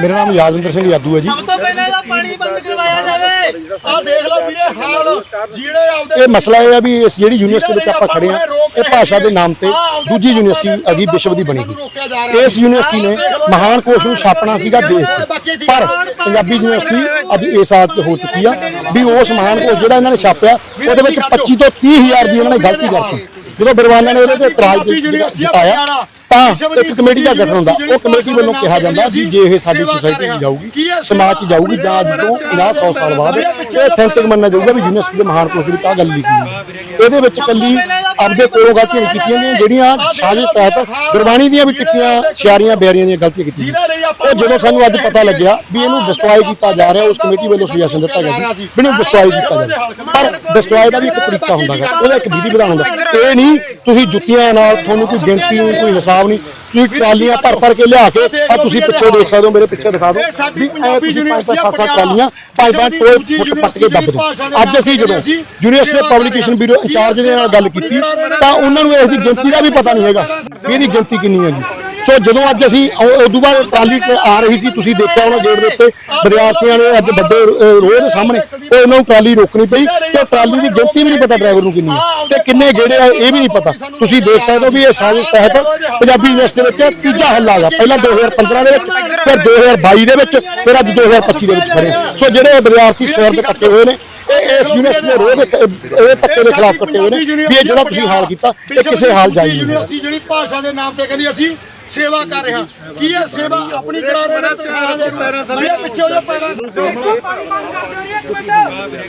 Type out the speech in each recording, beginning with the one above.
ਮੇਰਾ ਨਾਮ ਯਾਦਵਿੰਦਰ ਸਿੰਘ ਯਾਦੂ ਹੈ ਜੀ। ਸਭ ਤੋਂ ਪਹਿਲਾਂ ਇਹਦਾ ਪਾਣੀ ਬੰਦ ਕਰਵਾਇਆ ਜਾਵੇ। ਆ ਦੇਖ ਲਓ ਵੀਰੇ ਹਾਲ ਜਿਹੜੇ ਆਪਦੇ ਇਹ ਮਸਲਾ ਇਹ ਹੈ ਵੀ ਇਸ ਜਿਹੜੀ ਯੂਨੀਵਰਸਿਟੀ ਵਿੱਚ ਆਪਾਂ ਖੜੇ ਆ ਇਹ ਭਾਸ਼ਾ ਦੇ ਨਾਮ ਤੇ ਦੂਜੀ ਯੂਨੀਵਰਸਿਟੀ ਅਗੀ ਵਿਸ਼ਵ ਦੀ ਬਣੇਗੀ। ਇਸ ਯੂਨੀਵਰਸਿਟੀ ਨੇ ਮਹਾਨ ਕੋਸ਼ ਨੂੰ ਛਾਪਣਾ ਸੀਗਾ ਦੇਖ ਕੇ ਪਰ ਪੰਜਾਬੀ ਯੂਨੀਵਰਸਿਟੀ ਅੱਜ ਇਸ ਹਾਲਤ ਹੋ ਚੁੱਕੀ ਆ ਵੀ ਉਸ ਮਹਾਨ ਕੋਸ਼ ਜਿਹੜਾ ਇਹਨਾਂ ਨੇ ਛਾਪਿਆ ਉਹਦੇ ਵਿੱਚ 25 ਤੋਂ 30 ਹਜ਼ਾਰ ਦੀ ਇਹਨਾਂ ਨੇ ਗਲਤੀ ਕਰਤੀ। ਜਦੋਂ ਬਿਰਵਾਨਾ ਨੇ ਉਹਦੇ ਤੇ ਇਤਰਾਜ਼ ਜਤਾਇਆ ਤਾਂ ਇੱਕ ਕਮੇਟੀ ਦਾ ਗਠਨ ਹੁੰਦਾ ਉਹ ਕਮੇਟੀ ਵੱਲੋਂ ਕਿਹਾ ਜਾਂਦਾ ਵੀ ਜੇ ਇਹ ਸਾਡੀ ਸੁਸਾਇਟੀ 'ਚ ਜਾਊਗੀ ਸਮਾਜ 'ਚ ਜਾਊਗੀ ਜਾਂ ਅੱਜ ਤੋਂ 50 100 ਸਾਲ ਬਾਅਦ ਇਹ ਅਥੈਂਟਿਕ ਮੰਨਿਆ ਜਾਊਗਾ ਵੀ ਯੂਨੀਵਰਸਿਟੀ ਦੇ ਮਹਾਨ ਕੋਸ਼ ਦੇ ਵਿੱਚ ਆ ਗੱਲ ਲਿਖੀ ਹੋਈ ਇਹਦੇ ਵਿੱਚ ਕੱਲੀ ਆਪਦੇ ਕੋਲੋਂ ਗਲਤੀਆਂ ਨਹੀਂ ਕੀਤੀਆਂ ਗਈਆਂ, ਜਿਹੜੀਆਂ ਸਾਜ਼ਿਸ਼ ਤਹਿਤ ਗੁਰਬਾਣੀ ਦੀਆਂ ਵੀ ਟਿੱਪੀਆਂ ਸ਼ਿਆਰੀਆਂ ਬਿਆਰੀਆਂ ਦੀਆਂ ਗਲਤੀਆਂ ਕੀਤੀਆਂ ਉਹ ਜਦੋਂ ਸਾਨੂੰ ਅੱਜ ਪਤਾ ਲੱਗਿਆ ਵੀ ਇਹਨੂੰ ਡਿਸਟਰੋਏ ਕੀਤਾ ਜਾ ਰਿਹਾ, ਉਸ ਕਮੇਟੀ ਵੱਲੋਂ ਸੁਜੈਸ਼ਨ ਦਿੱਤਾ ਗਿਆ ਸੀ ਵੀ ਇਹਨੂੰ ਡਿਸਟਰੋਏ ਕੀਤਾ ਜਾਵੇ। ਪਰ ਡਿਸਟਰੋਏ ਦਾ ਵੀ ਇੱਕ ਤਰੀਕਾ ਹੁੰਦਾ ਹੈ ਉਹਦਾ ਇੱਕ ਵਿਧੀ ਵਿਧਾਨ ਹੁੰਦਾ ਇਹ ਨਹੀਂ, ਤੁਸੀਂ ਜੁੱਤੀਆਂ ਨਾਲ ਤੁਹਾਨੂੰ ਕੋਈ ਗਿਣਤੀ ਨਹੀਂ, ਕੋਈ ਹਿਸਾਬ ਨਹੀਂ, ਤੁਸੀਂ ਟਰਾਲੀਆਂ ਭਰ ਭਰ ਕੇ ਲਿਆ ਕੇ ਆ ਤੁਸੀਂ ਪਿੱਛੇ ਦੇਖ ਸਕਦੇ ਹੋ, ਮੇਰੇ ਪਿੱਛੇ ਦਿਖਾ ਦਿਓ। ਵੀ ਐ ਤੁਸੀਂ ਪੰਜ ਪੰਜ ਸੱਤ ਸੱਤ ਟਰਾਲੀਆਂ ਪੰਜ ਪੰਜ ਟੋਏ ਫੁੱਟ ਪੱਟ ਕੇ ਦੱਬ ਦੋ। ਅੱਜ ਅਸੀਂ ਜਦੋਂ ਯੂਨੀਵਰਸਿਟੀ ਦੇ ਪਬਲਿਕੇਸ਼ਨ ਬਿਊਰੋ ਇੰਚਾਰਜ ਦੇ ਨਾਲ ਗੱਲ ਕੀਤੀ, ਤਾਂ ਉਹਨਾਂ ਨੂੰ ਇਸ ਦੀ ਗਿਣਤੀ ਦਾ ਵੀ ਪਤਾ ਨਹੀਂ ਹੈਗਾ ਵੀ ਇਹਦੀ ਗਿਣਤੀ ਕਿੰਨੀ ਹੈ ਜੀ ਸੋ ਜਦੋਂ ਅੱਜ ਅਸੀਂ ਉਦੋਂ ਬਾਅਦ ਟਰਾਲੀ ਆ ਰਹੀ ਸੀ, ਤੁਸੀਂ ਦੇਖਿਆ ਹੋਣਾ ਗੇਟ ਦੇ ਉੱਤੇ ਵਿਦਿਆਰਥੀਆਂ ਨੇ ਅੱਜ ਵੱਡੇ ਰੋਹ ਦੇ ਸਾਹਮਣੇ, ਉਹ ਇਹਨਾਂ ਨੂੰ ਟਰਾਲੀ ਰੋਕਣੀ ਪਈ ਤੇ ਉਹ ਟਰਾਲੀ ਦੀ ਗਿਣਤੀ ਵੀ ਨਹੀਂ ਪਤਾ ਡਰਾਈਵਰ ਨੂੰ ਕਿੰਨੀ ਹੈ। ਤੇ ਕਿੰਨੇ ਗੇੜੇ ਆ ਇਹ ਵੀ ਨਹੀਂ ਪਤਾ। ਤੁਸੀਂ ਦੇਖ ਸਕਦੇ ਹੋ ਵੀ ਇਹ ਸਾਜ਼ਿਸ਼ ਤਹਿਤ ਪੰਜਾਬੀ ਯੂਨੀਵਰਸਿਟੀ ਦੇ ਵਿੱਚ ਤੀਜਾ ਹੱਲਾ ਹੈਗਾ ਪਹਿਲਾਂ 2015 ਦੇ ਵਿੱਚ, ਫਿਰ 2022 ਦੇ ਵਿੱਚ, ਫਿਰ ਅੱਜ 2025 ਦੇ ਵਿੱਚ ਖੜੇ ਸੋ ਜਿਹੜੇ ਵਿਦਿਆਰਥੀ ਸਵੇਰ ਦੇ ਇਕੱਠੇ ਹੋਏ ਨੇ, ਇਹ ਇਸ ਯੂਨੀਵਰਸਿਟੀ ਦੇ ਰੋਹ ਦੇ ਇਹ ਧੱਕੇ ਦੇ ਖਿਲਾਫ ਇਕੱਠੇ ਹੋਏ ਨੇ ਵੀ ਇਹ ਜਿਹੜਾ ਤੁਸੀਂ ਹਾਲ ਕੀਤਾ, ਇਹ ਕਿਸੇ ਹਾਲ ਜਾਈ ਨਹੀਂ ਜਿਹੜੀ ਭਾਸ਼ਾ ਦੇ ਨਾਮ ਤੇ ਕਹਿੰਦੀ ਅਸੀਂ ਸੇਵਾ ਕਰ ਰਹੇ। ਕੀ ਇਹ ਸੇਵਾ ਆਪਣੀ ਕਰਾ ਰਹੇ ਨੇ ਤਨਖਾਹਾਂ ਦੇ ਵੀਰੇ ਪਿੱਛੇ ਹੋ ਜਾ ਪੈਰਾਂ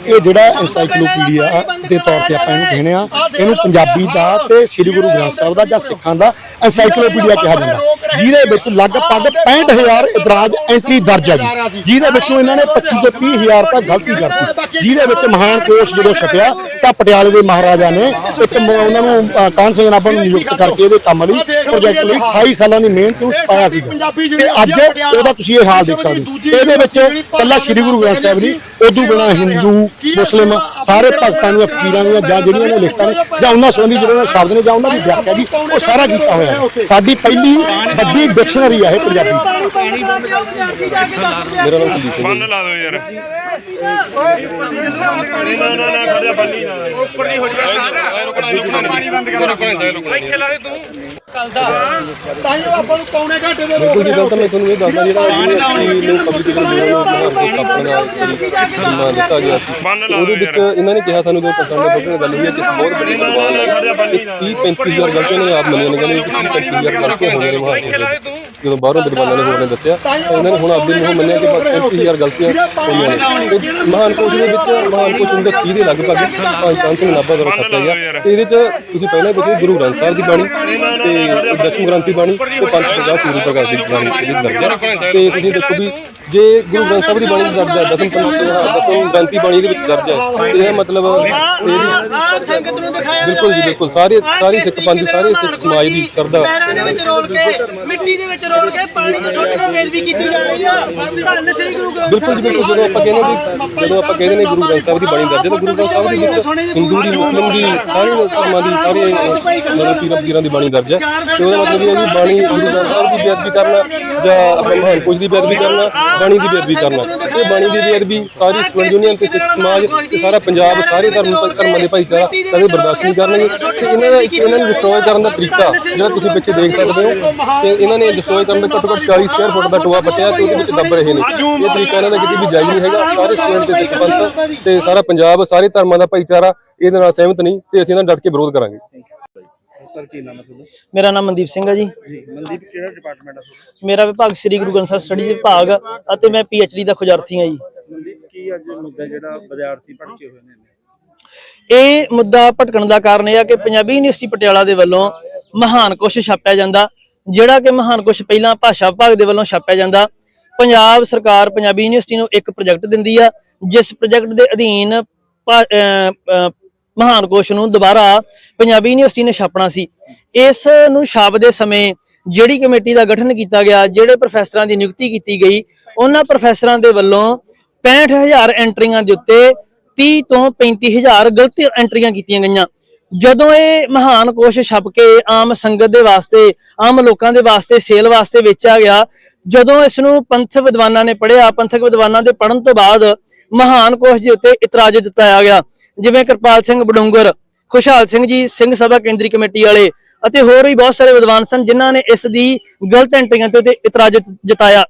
ਇਹ ਜਿਹੜਾ ਐਨਸਾਈਕਲੋਪੀਡੀਆ ਦੇ ਤੌਰ ਤੇ ਆਪਾਂ ਇਹਨੂੰ ਕਹਿੰਦੇ ਆ ਇਹਨੂੰ ਪੰਜਾਬੀ ਦਾ ਤੇ ਸ੍ਰੀ ਗੁਰੂ ਗ੍ਰੰਥ ਸਾਹਿਬ ਦਾ ਜਾਂ ਸਿੱਖਾਂ ਦਾ ਐਨਸਾਈਕਲੋਪੀਡੀਆ ਕਿਹਾ ਜਾਂਦਾ। ਜਿਹਦੇ ਵਿੱਚ ਲਗਭਗ 65000 ਇਤਰਾਜ਼ ਐਂਟਰੀ ਦਰਜ ਹੈ ਜਿਹਦੇ ਵਿੱਚੋਂ ਇਹਨਾਂ ਨੇ 25 ਤੋਂ 30000 ਤੱਕ ਗਲਤੀ ਕਰਤੀ। ਜਿਹਦੇ ਵਿੱਚ ਮਹਾਨ ਕੋਸ਼ ਜਦੋਂ ਛਪਿਆ ਤਾਂ ਪਟਿਆਲੇ ਦੇ ਮਹਾਰਾਜਾ ਨੇ ਇੱਕ ਮ- ਉਹਨਾਂ ਨੂੰ ਅ, ਕਾਹਨ ਸਿੰਘ ਨਾਭਾ ਨੂੰ ਨਿਯੁਕਤ ਕਰਕੇ ਇਹਦੇ ਕੰਮ ਲਈ ਪ੍ਰੋਜੈਕਟ ਲਈ 28 ਸਾਲਾਂ ਦੀ ਮਿਹਨਤ ਨੂੰ ਛਪਾਇਆ ਸੀ ਤੇ ਅੱਜ ਉਹਦਾ ਤੁਸੀਂ ਇਹ ਹਾਲ ਦੇਖ ਸਕਦੇ ਹੋ। ਇਹਦੇ ਵਿੱਚ ਕੱਲਾ ਸ੍ਰੀ ਗੁਰੂ ਗ੍ਰੰਥ ਸਾਹਿਬ ਨਹੀਂ ਉਦੋਂ ਬਿਨਾ ਹਿੰਦੂ ਮੁਸਲਿਮ ਸਾਰੇ ਭਗਤਾਂ ਦੀਆਂ ਫਕੀਰਾਂ ਦੀਆਂ ਜਾਂ ਜਿਹੜੀਆਂ ਨੇ ਲਿਖਤਾਂ ਨੇ ਜਾਂ ਉਹਨਾਂ ਸੰਬੰਧੀ ਜਿਹੜੇ ਉਹਨਾਂ ਸ਼ਬਦ ਨੇ ਜਾਂ ਉਹਨਾਂ ਦੀ ਵਿਆਖਿਆ ਵੀ ਉਹ ਸਾਰਾ ਕੀਤਾ ਹੋਇਆ ਹੈ। ਸਾਡੀ ਪਹਿਲੀ ਵੱਡੀ ਡਿਕਸ਼ਨਰੀ ਹੈ ਇਹ ਪੰਜਾਬੀ ਦੀ। ਮੇਰਾ ਨਾਮ ਲਾ ਦਿਓ ਯਾਰ। ਨਾ ਨਾ ਨਾ ਖੜਿਆ ਬੰਨੀ ਨਾ ਉੱਪਰ ਨਹੀਂ ਹੋ ਜਾ ਰੁਕਣਾ ਪਾਣੀ ਬੰਦ ਕਰ ਰੁਕਣਾ ਇੱਥੇ ਲਾ ਦੇ ਤੂੰ ਤਾਂ ਹੀ ਆਪਾਂ ਨੂੰ ਪੌਣੇ ਘੰਟੇ ਦੇ ਰੋਕ ਬਿਲਕੁਲ ਤਾਂ ਮੈਂ ਤੁਹਾਨੂੰ ਇਹ ਦੱਸਦਾ ਜਿਹੜਾ ਯੂਨੀਵਰਸਿਟੀ ਨੂੰ ਨੂੰ ਦਿੱਤਾ ਗਿਆ ਉਹਦੇ ਵਿੱਚ ਇਹਨਾਂ ਨੇ ਕਿਹਾ ਸਾਨੂੰ ਜੋ ਪਸੰਦ ਦੇ ਬੁੱਕ ਗੱਲ ਹੋਈ ਹੈ ਕਿ ਬਹੁਤ ਬੜੀ ਬਦਲਾਅ ਹੈ 30 35000 ਗਲਤੀਆਂ ਨੇ ਆਪ ਮੰਨੀਆਂ ਨੇ ਕਹਿੰਦੇ 30 35000 ਗਲਤੀਆਂ ਹੋਈਆਂ ਨੇ। ਜਦੋਂ ਬਾਹਰੋਂ ਵਿਦਵਾਨਾਂ ਨੇ ਹੋਰ ਨੇ ਦੱਸਿਆ ਤਾਂ ਨੇ ਹੁਣ ਆਪਦੇ ਮੂੰਹ ਮੰਨਿਆ ਕਿ 35000 ਗਲਤੀਆਂ ਹੋਈਆਂ ਨੇ ਤੇ ਮਹਾਨ ਕੋਸ਼ ਦੇ ਵਿੱਚ, ਮਹਾਨ ਕੋਸ਼ ਹੁੰਦਾ 30 ਦੇ ਲਗਭਗ ਪੰਜ ਪੰਜ ਸਿੰਘ ਨਾਭਾ ਦਰੋਂ ਛਾਪਿਆ ਗਿਆ ਤੇ ਇਹਦੇ ਚ ਤੁਸੀਂ ਪਹਿਲਾਂ ਹੀ ਗੁਰੂ ਗ੍ਰੰਥ ਸਾਹਿਬ ਦੀ ਬਾਣੀ ਤੇ ਦਸ਼ਮ ਗ੍ਰੰਥੀ ਬਾਣੀ ਤੇ ਪੰਜ ਪੰਜਾਹ ਸੂਰੀ ਪ੍ਰਕਾਸ਼ ਦੀ ਬਾਣੀ, ਇਹਦੇ ਦਰਜ। ਹੈ ਤੇ ਤੁਸੀਂ ਦੇਖੋ ਵੀ ਜੇ ਗੁਰੂ ਗ੍ਰੰਥ ਸਾਹਿਬ ਦੀ ਬਾਣੀ ਚ ਦਰਜ ਹੈ ਦਸਮ ਪੰਜ ਦਸਮ ਗ੍ਰੰਥੀ ਬਾਣੀ ਦੇ ਵਿੱਚ ਦਰਜ ਹੈ ਇਹ ਮਤਲਬ ਇਹਦੀ ਆ ਸੰਗਤ ਨੂੰ ਦਿਖਾਇਆ ਬਿਲਕੁਲ ਜੀ ਬਿਲਕੁਲ ਸਾਰੇ ਸਾਰੇ ਸਿੱਖ ਪੰਥ ਦੀ ਸਾਰੇ ਸਿੱਖ ਸਮਾਜ ਦੀ ਸਰਦਾ ਪੈਰਾਂ ਦੇ ਵਿੱਚ ਰੋਲ ਕੇ ਮਿੱਟੀ ਦੇ ਵਿੱਚ ਰੋਲ ਕੇ ਪਾਣੀ 'ਚ ਸੁੱਟ ਕੇ ਬੇਦਬੀ ਕੀਤੀ ਜਾ ਰਹੀ ਆ। ਧੰਨ ਸ੍ਰੀ ਗੁਰੂ ਗ੍ਰੰਥ ਬਿਲਕੁਲ ਜੀ ਬਿਲਕੁਲ ਜਦੋਂ ਆਪਾਂ ਕਹਿੰਦੇ ਵੀ ਜਦੋਂ ਆਪਾਂ ਕਹਿੰਦੇ ਨੇ ਗੁਰੂ ਗ੍ਰੰਥ ਸਾਹਿਬ ਦੀ ਬਾਣੀ ਦਰਜ ਹੈ ਤਾਂ ਗੁਰੂ ਗ੍ਰੰਥ ਸਾਹਿਬ ਦੇ ਵਿੱਚ ਹਿੰਦੂ ਦੀ ਮੁਸਲਿਮ ਦੀ ਸਾਰੇ ਧਰਮਾਂ ਦੀ ਸਾਰੇ ਮਤਲਬ ਪੀਰਾਂ ਫਕੀਰਾਂ ਦੀ ਬਾਣੀ ਦਰਜ ਹੈ। ਤੇ ਉਹਦਾ ਮਤਲਬ ਇਹ ਹੈ ਵੀ ਬਾਣੀ ਗੁਰੂ ਗ੍ਰੰਥ ਦੀ ਬੇਅਦਬੀ ਕਰਨਾ, ਜਾਂ ਆਪਣੇ ਮਹਾਨ ਕੋਸ਼ ਦੀ ਬੇਅਦਬੀ ਕਰਨਾ ਬਾਣੀ ਦੀ ਬੇਅਦਬੀ ਕਰਨਾ। ਇਹ ਬਾਣੀ ਦੀ ਬੇਅਦਬੀ ਸਾਰੀ ਸਟੂਡੈਂਟ ਯੂਨੀਅਨ ਤੇ ਸਿੱਖ ਸਮਾਜ ਤੇ ਸਾਰਾ ਪੰਜਾਬ, ਸਾਰੇ ਧਰਮ ਧਰਮਾਂ ਦੇ ਭਾਈਚਾਰਾ ਕਦੇ ਬਰਦਾਸ਼ਤ ਨਹੀਂ ਕਰਨਗੇ। ਤੇ ਇਹਨਾਂ ਦਾ ਇੱਕ ਇਹਨਾਂ ਨੂੰ ਡਿਸਟਰੋਏ ਕਰਨ ਦਾ ਤਰੀਕਾ ਜਿਹੜਾ ਤੁਸੀਂ ਪਿੱਛੇ ਦੇਖ ਸਕਦੇ ਹੋ ਤੇ ਇਹਨਾਂ ਨੇ ਡਿਸਟਰੋਏ ਕਰਨ ਦਾ ਘੱਟੋ ਘੱਟ 40 ਸਕੁਅਰ ਫੁੱਟ ਦਾ ਟੋਆ ਪੱਟਿਆ ਤੇ ਉਹਦੇ ਵਿੱਚ ਦੱਬ ਰਹੇ ਨੇ। ਇਹ ਤਰੀਕਾ ਇਹਨਾਂ ਦਾ ਕਿਤੇ ਵੀ ਜਾਇਜ਼ ਨਹੀਂ ਹੈਗਾ। ਸਾਰੇ ਸਟੂਡੈਂਟ ਤੇ ਸਿੱਖ ਪੰਥ ਤੇ ਸਾਰਾ ਪੰਜਾਬ, ਸਾਰੇ ਧਰਮਾਂ ਦਾ ਭਾਈਚਾਰਾ ਇਹਦੇ ਨਾਲ ਸਹਿਮਤ ਨਹੀਂ ਤੇ ਅਸੀਂ ਇਹਨਾਂ ਡਟ ਕੇ ਵਿਰੋਧ ਕਰਾਂਗੇ। ਮੇਰਾ ਨਾਮ ਮਨਦੀਪ ਸਿੰਘ ਹੈ ਜੀ। ਜੀ ਮਨਦੀਪ ਕਿਹੜਾ ਡਿਪਾਰਟਮੈਂਟ ਹੈ ਮੇਰਾ ਵਿਭਾਗ ਸ੍ਰੀ ਗੁਰੂ ਗ੍ਰੰਥ ਸਾਹਿਬ ਸਟੱਡੀਜ਼ ਵਿਭਾਗ ਅਤੇ ਮੈਂ ਡੀ ਦਾ ਖੁਜਾਰਥੀ ਹਾਂ ਜੀ। ਕੀ ਅੱਜ ਮੁੱਦਾ ਜਿਹੜਾ ਵਿਦਿਆਰਥੀ ਭੜਕੇ ਹੋਏ ਨੇ ਇਹ ਮੁੱਦਾ ਭਟਕਣ ਦਾ ਕਾਰਨ ਇਹ ਆ ਕਿ ਪੰਜਾਬੀ ਯੂਨੀਵਰਸਿਟੀ ਪਟਿਆਲਾ ਦੇ ਵੱਲੋਂ ਮਹਾਨ ਕੁਸ਼ ਛਾਪਿਆ ਜਾਂਦਾ ਜਿਹੜਾ ਕਿ ਮਹਾਨ ਕੁਸ਼ ਪਹਿਲਾਂ ਭਾਸ਼ਾ ਵਿਭਾਗ ਦੇ ਵੱਲੋਂ ਛਾਪਿਆ ਜਾਂਦਾ। ਪੰਜਾਬ ਸਰਕਾਰ ਪੰਜਾਬੀ ਯੂਨੀਵਰਸਿਟੀ ਨੂੰ ਇੱਕ ਪ੍ਰੋਜੈਕਟ ਦਿੰਦੀ ਆ ਜਿਸ ਪ੍ਰੋਜੈਕਟ ਦੇ ਅਧੀਨ ਮਹਾਨ ਕੋਸ਼ ਨੂੰ ਦੁਬਾਰਾ ਪੰਜਾਬੀ ਯੂਨੀਵਰਸਿਟੀ ਨੇ ਛਾਪਣਾ ਸੀ। ਇਸ ਨੂੰ ਛਾਪਦੇ ਸਮੇਂ ਜਿਹੜੀ ਕਮੇਟੀ ਦਾ ਗਠਨ ਕੀਤਾ ਗਿਆ, ਜਿਹੜੇ ਪ੍ਰੋਫੈਸਰਾਂ ਦੀ ਨਿਯੁਕਤੀ ਕੀਤੀ ਗਈ, ਉਹਨਾਂ ਪ੍ਰੋਫੈਸਰਾਂ ਦੇ ਵੱਲੋਂ 65000 ਐਂਟਰੀਆਂ ਦੇ ਉੱਤੇ 30 ਤੋਂ 35000 ਗਲਤ ਐਂਟਰੀਆਂ ਕੀਤੀਆਂ ਗਈਆਂ। ਜਦੋਂ ਇਹ ਮਹਾਨ ਕੋਸ਼ ਛਪ ਕੇ ਆਮ ਸੰਗਤ ਦੇ ਵਾਸਤੇ, ਆਮ ਲੋਕਾਂ ਦੇ ਵਾਸਤੇ, ਸੇਲ ਵਾਸਤੇ ਵੇਚਿਆ ਗਿਆ, ਜਦੋਂ ਇਸ ਨੂੰ ਪੰਥ ਵਿਦਵਾਨਾਂ ਨੇ ਪੜ੍ਹਿਆ, ਪੰਥਕ ਵਿਦਵਾਨਾਂ ਦੇ ਪੜ੍ਹਨ ਤੋਂ ਬਾਅਦ ਮਹਾਨ ਕੋਸ਼ ਦੇ ਉੱਤੇ ਇਤਰਾਜ਼ ਜਤਾਇਆ ਗਿਆ। ਜਿਵੇਂ ਕਿਰਪਾਲ ਸਿੰਘ ਬਡੂੰਗਰ, ਖੁਸ਼ਹਾਲ ਸਿੰਘ ਜੀ, ਸਿੰਘ ਸਭਾ ਕੇਂਦਰੀ ਕਮੇਟੀ ਵਾਲੇ ਅਤੇ ਹੋਰ ਵੀ ਬਹੁਤ ਸਾਰੇ ਵਿਦਵਾਨ ਸਨ ਜਿਨ੍ਹਾਂ ਨੇ ਇਸ ਦੀ ਗਲਤ ਐਂਟਰੀਆਂ ਤੇ ਇਤਰਾਜ਼ ਜਤਾਇਆ।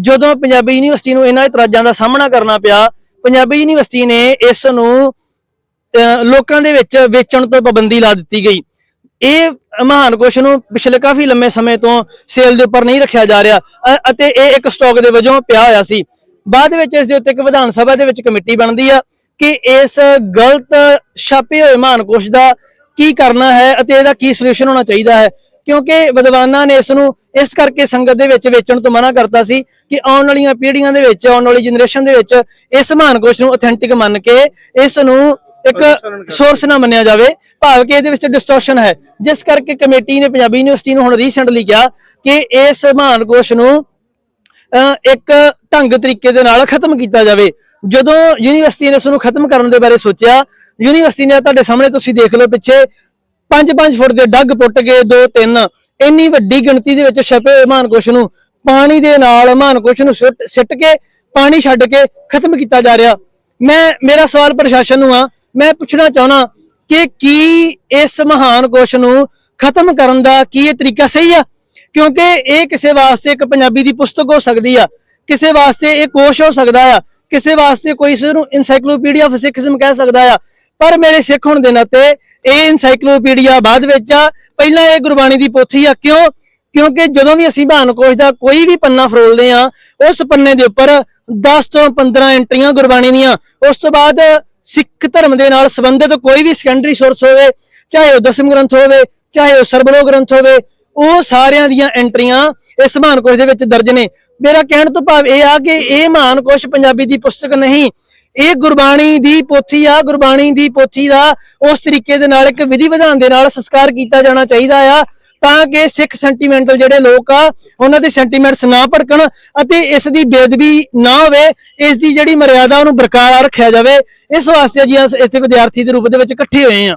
ਜਦੋਂ ਪੰਜਾਬੀ ਯੂਨੀਵਰਸਿਟੀ ਨੂੰ ਇਹਨਾਂ ਇਤਰਾਜ਼ਾਂ ਦਾ ਸਾਹਮਣਾ ਕਰਨਾ ਪਿਆ, ਪੰਜਾਬੀ ਯੂਨੀਵਰਸਿਟੀ ਨੇ ਇਸ ਨੂੰ, ਅਹ, ਲੋਕਾਂ ਦੇ ਵਿੱਚ ਵੇਚਣ ਤੋਂ ਪਾਬੰਦੀ ਲਾ ਦਿੱਤੀ ਗਈ। ਇਹ ਮਹਾਨ ਕੋਸ਼ ਨੂੰ ਪਿਛਲੇ ਕਾਫੀ ਲੰਮੇ ਸਮੇਂ ਤੋਂ ਸੇਲ ਦੇ ਉੱਪਰ ਨਹੀਂ ਰੱਖਿਆ ਜਾ ਰਿਹਾ, ਅ- ਅਤੇ ਇਹ ਇੱਕ ਸਟਾਕ ਦੇ ਵਜੋਂ ਪਿਆ ਹੋਇਆ ਸੀ। ਬਾਅਦ ਵਿੱਚ ਇਸ ਦੇ ਉੱਤੇ ਇੱਕ ਵਿਧਾਨ ਸਭਾ ਦੇ ਵਿੱਚ ਕਮੇਟੀ ਬਣਦੀ ਆ ਕਿ ਇਸ ਗਲਤ ਛਾਪੇ ਹੋਏ ਮਹਾਨ ਕੋਸ਼ ਦਾ ਕੀ ਕਰਨਾ ਹੈ ਅਤੇ ਇਹਦਾ ਕੀ ਸੋਲੂਸ਼ਨ ਹੋਣਾ ਚਾਹੀਦਾ ਹੈ? ਕਿਉਂਕਿ ਵਿਦਵਾਨਾਂ ਨੇ ਇਸ ਨੂੰ ਇਸ ਕਰਕੇ ਸੰਗਤ ਦੇ ਵਿੱਚ ਵੇਚਣ ਤੋਂ ਮਨਾ ਕਰਤਾ ਸੀ ਕਿ ਆਉਣ ਵਾਲੀਆਂ ਪੀੜ੍ਹੀਆਂ ਦੇ ਵਿੱਚ ਆਉਣ ਵਾਲੀ ਜਨਰੇਸ਼ਨ ਦੇ ਵਿੱਚ ਇਸ ਮਹਾਨ ਕੋਸ਼ ਨੂੰ ਅਥੈਂਟਿਕ ਮੰਨ ਕੇ ਇਸ ਨੂੰ ਇੱਕ ਸੋਰਸ ਨਾ ਮੰਨਿਆ ਜਾਵੇ। ਭਾਵ ਕਿ ਇਹਦੇ ਵਿੱਚ ਡਿਸਟੋਰਸ਼ਨ ਹੈ। ਜਿਸ ਕਰਕੇ ਕਮੇਟੀ ਨੇ ਪੰਜਾਬੀ ਯੂਨੀਵਰਸਿਟੀ ਨੂੰ ਹੁਣ ਰੀਸੈਂਟਲੀ ਕਿਹਾ ਕਿ ਇਸ ਮਹਾਨ ਕੋਸ਼ ਨੂੰ ਇੱਕ ਢੰਗ ਤਰੀਕੇ ਦੇ ਨਾਲ ਖਤਮ ਕੀਤਾ ਜਾਵੇ। ਜਦੋਂ ਯੂਨੀਵਰਸਿਟੀ ਨੇ ਇਸ ਨੂੰ ਖਤਮ ਕਰਨ ਦੇ ਬਾਰੇ ਸੋਚਿਆ, ਯੂਨੀਵਰਸਿਟੀ ਨੇ ਤੁਹਾਡੇ ਸਾਹਮਣੇ ਤੁਸੀਂ ਦੇਖ ਲਓ ਪਿੱਛੇ 5-5 ਫੁੱਟ ਦੇ ਡੱਗ ਪੁੱਟ ਕੇ 2-3 ਇੰਨੀ ਵੱਡੀ ਗਿਣਤੀ ਦੇ ਵਿੱਚ ਛਪੇ ਹੋਏ ਮਹਾਨਕੋਸ਼ ਨੂੰ ਪਾਣੀ ਦੇ ਨਾਲ ਮਹਾਨਕੋਸ਼ ਨੂੰ ਸੁੱਟ ਸਿੱਟ ਕੇ, ਪਾਣੀ ਛੱਡ ਕੇ ਖਤਮ ਕੀਤਾ ਜਾ ਰਿਹਾ। ਮੈਂ, ਮੇਰਾ ਸਵਾਲ ਪ੍ਰਸ਼ਾਸਨ ਨੂੰ ਆ, ਮੈਂ ਪੁੱਛਣਾ ਚਾਹਣਾ ਕਿ ਕੀ ਇਸ ਮਹਾਨ ਕੋਸ਼ ਨੂੰ ਖਤਮ ਕਰਨ ਦਾ ਕੀ ਇਹ ਤਰੀਕਾ ਸਹੀ ਆ? ਕਿਉਂਕਿ ਇਹ ਕਿਸੇ ਵਾਸਤੇ ਇੱਕ ਪੰਜਾਬੀ ਦੀ ਪੁਸਤਕ ਹੋ ਸਕਦੀ ਆ, ਕਿਸੇ ਵਾਸਤੇ ਇਹ ਕੋਸ਼ ਹੋ ਸਕਦਾ ਆ, ਕਿਸੇ ਵਾਸਤੇ ਕੋਈ ਇਸ ਨੂੰ ਇਨਸਾਈਕਲੋਪੀਡੀਆ ਆਫ ਸਿੱਖੀਜ਼ਮ ਕਹਿ ਸਕਦਾ ਆ। ਪਰ ਮੇਰੇ ਸਿੱਖ ਹੋਣ ਦੇ ਨਾਤੇ ਇਹ ਇਨਸਾਈਕਲੋਪੀਡੀਆ ਬਾਅਦ ਵਿੱਚ ਆ, ਪਹਿਲਾਂ ਇਹ ਗੁਰਬਾਣੀ ਦੀ ਪੋਥੀ ਆ, ਕਿਉਂ? ਕਿਉਂਕਿ ਜਦੋਂ ਵੀ ਅਸੀਂ ਬਹਾਨ ਕੋਸ਼ ਦਾ ਕੋਈ ਵੀ ਪੰਨਾ ਫਰੋਲਦੇ ਆ, ਉਸ ਪੰਨੇ ਦੇ ਉੱਪਰ 10 ਤੋਂ 15 ਐਂਟਰੀਆਂ ਗੁਰਬਾਣੀ ਦੀਆਂ, ਉਸ ਤੋਂ ਬਾਅਦ ਸਿੱਖ ਧਰਮ ਦੇ ਨਾਲ ਸੰਬੰਧਿਤ ਕੋਈ ਵੀ ਸੈਕੰਡਰੀ ਸੋਰਸ ਹੋਵੇ, ਚਾਹੇ ਉਹ ਦਸਮ ਗ੍ਰੰਥ ਹੋਵੇ, ਚਾਹੇ ਉਹ ਸਰਬਲੋ ਗ੍ਰੰਥ ਹੋਵੇ ਉਹ ਸਾਰਿਆਂ ਦੀਆਂ ਐਂਟਰੀਆਂ ਇਸ ਮਹਾਨ ਕੋਸ਼ ਦੇ ਵਿੱਚ ਦਰਜ ਨੇ। ਮੇਰਾ ਕਹਿਣ ਤੋਂ ਭਾਵ ਇਹ ਆ ਕਿ ਇਹ ਮਹਾਨ ਕੋਸ਼ ਪੰਜਾਬੀ ਦੀ ਪੁਸਤਕ ਨਹੀਂ, ਇਹ ਗੁਰਬਾਣੀ ਦੀ ਪੋਥੀ ਆ, ਗੁਰਬਾਣੀ ਦੀ ਪੋਥੀ ਦਾ ਉਸ ਤਰੀਕੇ ਦੇ ਨਾਲ ਇੱਕ ਵਿਧੀ ਵਿਧਾਨ ਦੇ ਨਾਲ ਸੰਸਕਾਰ ਕੀਤਾ ਜਾਣਾ ਚਾਹੀਦਾ ਆ, ਤਾਂ ਕਿ ਸਿੱਖ ਸੈਂਟੀਮੈਂਟਲ ਜਿਹੜੇ ਲੋਕ ਆ, ਉਹਨਾਂ ਦੇ ਸੈਂਟੀਮੈਂਟਸ ਨਾ ਭੜਕਣ ਅਤੇ ਇਸ ਦੀ ਬੇਦਬੀ ਨਾ ਹੋਵੇ, ਇਸ ਦੀ ਜਿਹੜੀ ਮਰਿਆਦਾ ਉਹਨੂੰ ਬਰਕਰਾਰ ਰੱਖਿਆ ਜਾਵੇ। ਇਸ ਵਾਸਤੇ ਜੀ ਅਸੀਂ ਇੱਥੇ ਵਿਦਿਆਰਥੀ ਦੇ ਰੂਪ ਦੇ ਵਿੱਚ ਇਕੱਠੇ ਹੋਏ ਆ